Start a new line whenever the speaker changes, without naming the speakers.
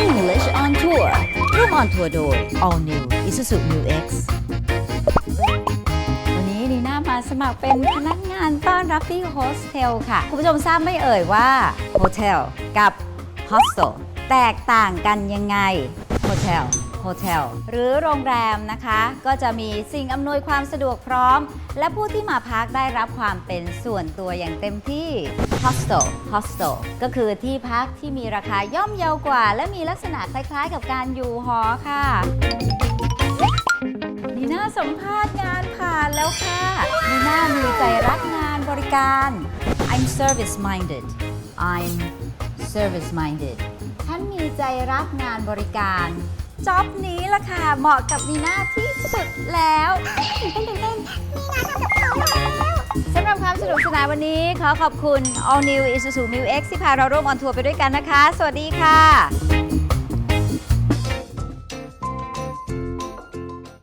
English on Tour ร่วม on tour โดย All New Isuzu New X วันนี้นีน่ามาสมัครเป็นพนักงานต้อนรับที่โฮสเทลค่ะ คุณผู้ชมทราบไม่เอ่ยว่าโฮเทลกับโฮสเทลแตกต่างกันยังไงโฮเทล โฮเทลหรือโรงแรมนะคะ ก็จะมีสิ่งอำนวยความสะดวกพร้อม และผู้ที่มาพักได้รับความเป็นส่วนตัวอย่างเต็มที่ Hostel Hostel ก็คือที่พักที่มีราคาย่อมเยาวกว่า และมีลักษณะคล้ายๆ กับการอยู่หอค่ะนีน่าสัมภาษณ์งานผ่านแล้วค่ะนีน่ามีใจรักงานบริการ I'm service minded I'm service minded ฉันมีใจรักงานบริการ จ็อบนี้ล่ะค่ะ เหมาะกับมีน่าที่สุดแล้วตื่นเต้นตื่นเต้นมีนาทำกับเขาแล้วสำหรับความสนุกสนานวันนี้ขอขอบคุณ All New Isuzu Mu X ที่พาเราร่วมออนทัวร์ไปด้วยกันนะคะ สวัสดีค่ะ